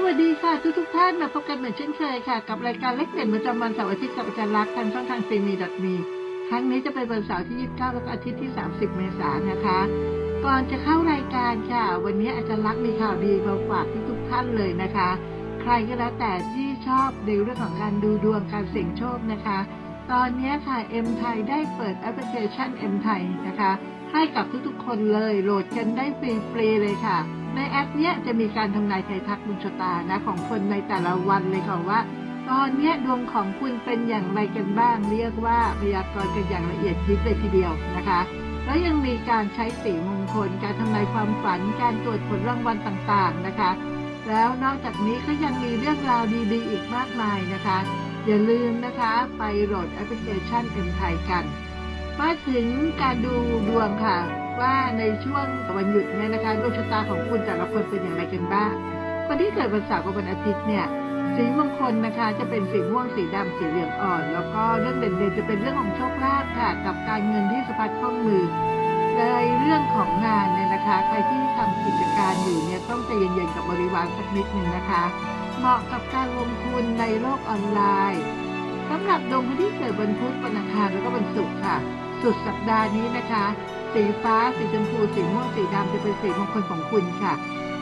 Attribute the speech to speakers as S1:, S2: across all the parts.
S1: สวัสดีค่ะทุกทุกท่านมาพบกันเหมือนเช่นเคยค่ะ กับรายการเล็กเด่นประจำวันเสาร์อาทิตย์กับอาจารย์ลักทางช่องทางซีมีดมีครั้งนี้จะเป็นวันเสาร์ที่ 29 แล้วก็อาทิตย์ที่ 30 เมษายนนะคะ ก่อนจะเข้ารายการค่ะ วันนี้อาจารย์ลักมีข่าวดีมาฝากทุกๆท่านเลยนะคะ ใครก็แล้วแต่ที่ชอบในเรื่องของการดูดวงการเสี่ยงโชคนะคะ ตอนนี้ค่ะเอ็มไทยได้เปิดแอปพลิเคชันเอ็มไทยนะคะ ให้กับทุกๆคนเลยโหลดกันได้ฟรีๆเลยค่ะ ในแอปเนี้ยจะมีการทำนายไทยทักดวงชะตานะของคนในแต่ละวันเลยค่ะว่า ตอนเนี้ยดวงของคุณเป็นอย่างไรกันบ้าง เรียกว่าพยากรณ์กันอย่างละเอียดยิบเลยทีเดียวนะคะ แล้วยังมีการใช้สีมงคล การทำนายความฝัน การตรวจผลรางวัลต่างๆนะคะ แล้วนอกจากนี้ก็ยังมีเรื่องราวดีๆ อีกมากมายนะคะ อย่าลืมนะคะไปโหลดแอปพลิเคชันเอ็มไทยกัน มาถึงการดูดวงค่ะ ว่าในช่วงวันหยุดเนี่ยนะคะดวงชะตาของคุณแต่ละคนเป็นอย่างไรกันบ้าง คนที่เกิดวันเสาร์กับวันอาทิตย์เนี่ยสีมงคลนะคะจะเป็นสีม่วงสีดำสีเหลืองอ่อน แล้วก็เรื่องเด่นๆจะเป็นเรื่องของโชคลาภค่ะกับการเงินที่สะพัดคล่องมือในเรื่องของงานเนี่ยนะคะ ใครที่ทำกิจการอยู่เนี่ยต้องใจเย็นๆกับบริวารสักนิดหนึ่งนะคะ เหมาะกับการลงทุนในโลกออนไลน์สำหรับดวงคนที่เกิดวันพุธวันอังคารแล้วก็วันศุกร์ค่ะ สุดสัปดาห์นี้นะคะ สีฟ้า สีชมพู สีม่วง สีดำจะเป็นสีมงคลของคุณค่ะ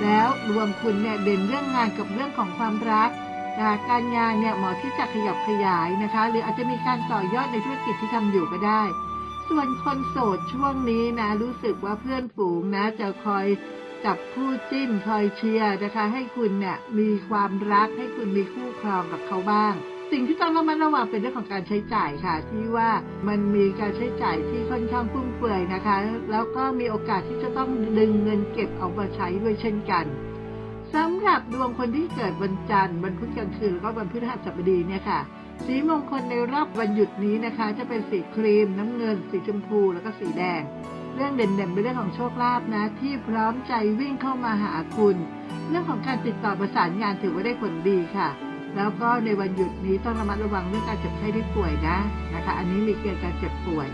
S1: แล้วรวมคุณเนี่ยเด่นเรื่องงานกับเรื่องของความรักนะคะการงานเนี่ยเหมาะที่จะขยับขยายนะคะ หรืออาจจะมีการต่อยอดในธุรกิจที่ทำอยู่ก็ได้ ส่วนคนโสดช่วงนี้นะรู้สึกว่าเพื่อนฝูงนะจะคอยจับคู่จิ้นคอยเชียร์นะคะ ให้คุณเนี่ยมีความรักให้คุณมีคู่ครองกับเขาบ้าง สิ่งที่ต้องระมัดระวังเป็นเรื่องของการใช้จ่ายค่ะ ที่ว่ามันมีการใช้จ่ายที่ค่อนข้างฟุ่มเฟือยนะคะ แล้วก็มีโอกาสที่จะต้องดึงเงินเก็บเอามาใช้ด้วยเช่นกันสำหรับดวงคนที่เกิดวันจันทร์วันพุธกลางคืนแล้วก็วันพฤหัสบดีเนี่ยค่ะ สีมงคลในรอบวันหยุดนี้นะคะ จะเป็นสีครีม น้ำเงิน สีชมพู แล้วก็สีแดง เรื่องเด่นๆเป็นเรื่องของโชคลาภนะ ที่พร้อมใจวิ่งเข้ามาหาคุณ เรื่องของการติดต่อประสานงานถือว่าได้ผลดีค่ะ แล้วก็ในวันหยุดนี้ต้องระมัดระวังเรื่องการเจ็บไข้ได้ป่วยนะนะคะ อันนี้มีเกณฑ์การเจ็บป่วย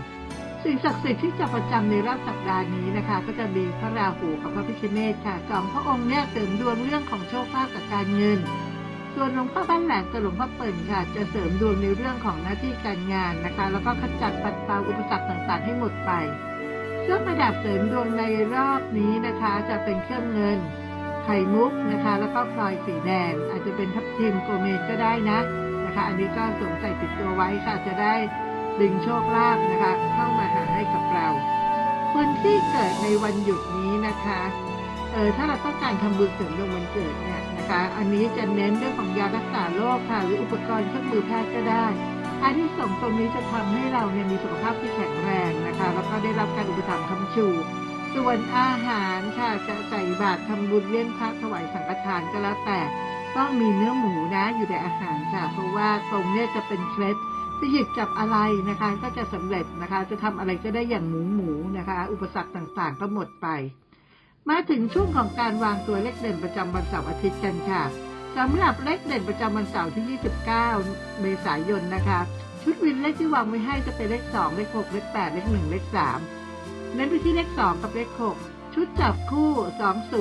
S1: สิ่งศักดิ์สิทธิ์ที่จะประจำในรอบสัปดาห์นี้นะคะ ก็จะมีพระราหูกับพระพิฆเนศค่ะสองพระองค์เนี่ยเสริมดวงเรื่องของโชคลาภกับการเงิน ส่วนหลวงพ่อบ้านแหลมกับหลวงพ่อเปิ่นค่ะ จะเสริมดวงในเรื่องของหน้าที่การงานนะคะ แล้วก็ขจัดปัดเป่าอุปสรรคต่างๆ ให้หมดไป เครื่องประดับเสริมดวงในรอบนี้นะคะ จะเป็นเครื่องเงิน ไข่มุกนะคะ แล้วก็พลอยสีแดง อาจจะเป็นทับทิมโกเมดก็ได้นะนะคะ อันนี้ก็สวมใส่ติดตัวไว้ค่ะจะได้ดึงโชคลาภนะคะ เข้ามาหาให้กับเรา คนที่เกิดในวันหยุดนี้นะคะเออถ้าเราต้องการทำบุญเสริมดวงวันเกิดเนี่ยนะคะ อันนี้จะเน้นเรื่องของยารักษาโรคค่ะ หรืออุปกรณ์เครื่องมือแพทย์ก็ได้ อันที่ส่งตรงนี้จะทำให้เราเนี่ยมีสุขภาพที่แข็งแรงนะคะ แล้วก็ได้รับการอุปถัมภ์คำชู ส่วนอาหารค่ะจะ บาตรทำบุญเลี้ยงพระถวายสังฆทานก็แล้วแต่ ต้องมีเนื้อหมูนะอยู่ในอาหารค่ะ เพราะว่าตรงเนี้ยจะเป็นเคล็ดจะหยิบจับอะไรนะคะ ก็จะสำเร็จนะคะ จะทำอะไรก็ได้อย่างหมูหมูนะคะ อุปสรรคต่างๆ ก็หมดไป มาถึงช่วงของการวางตัวเลขเด่นประจำวันเสาร์อาทิตย์กันค่ะสำหรับเลขเด่นประจำวันเสาร์ที่ 29 เมษายนนะคะ ชุดวินเลขที่วางไว้ให้จะเป็นเลข 2 เลข 6 เลข 8 เลข 1 เลข 3 เน้นไปที่เลข 2 กับเลข 6 ชุดจับคู่ 20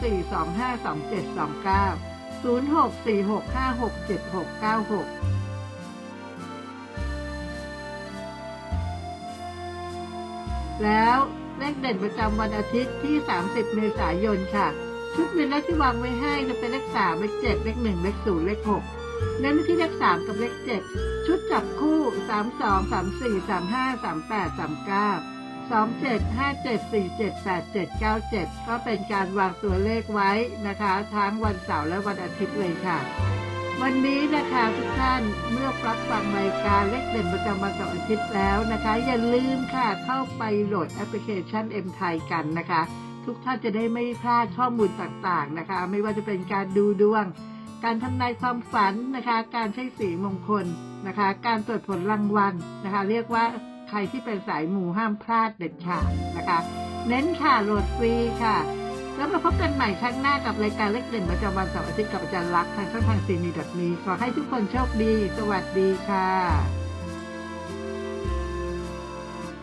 S1: 24 25 27 29 06 46 56 76 96แล้วเลขเด่นประจำวันอาทิตย์ที่ 30 เมษายนค่ะ ชุดวินเลขที่วางไว้ให้จะเป็นเลข3เลข7เลข1เลข0เลข6เน้นไปที่เลข3กับเลข7ชุดจับคู่ 32 34 35 38 39 27 57 47 87 97 ก็เป็นการวางตัวเลขไว้นะคะ ทั้งวันเสาร์และวันอาทิตย์เลยค่ะ วันนี้นะคะทุกท่านเมื่อรับฟังรายการเลขเด่นประจำวันเสาร์อาทิตย์แล้วนะคะ อย่าลืมค่ะเข้าไปโหลดแอปพลิเคชัน M ไทยกันนะคะ ทุกท่านจะได้ไม่พลาดข้อมูลต่างๆนะคะ ไม่ว่าจะเป็นการดูดวง การทำนายความฝันนะคะ การใช้สีมงคลนะคะ การตรวจผลรางวัลนะคะ เรียกว่า ใครที่เป็นสายหมูห้ามพลาดเด็ดขาดนะคะ เน้นค่ะโหลดฟรีค่ะ แล้วมาพบกันใหม่ครั้งหน้ากับรายการเล็กเด่นประจำวันเสาร์อาทิตย์กับอาจารย์ลักษณ์ทางช่องทางซีนีดทมีขอให้ทุกคนโชคดี สวัสดีค่ะ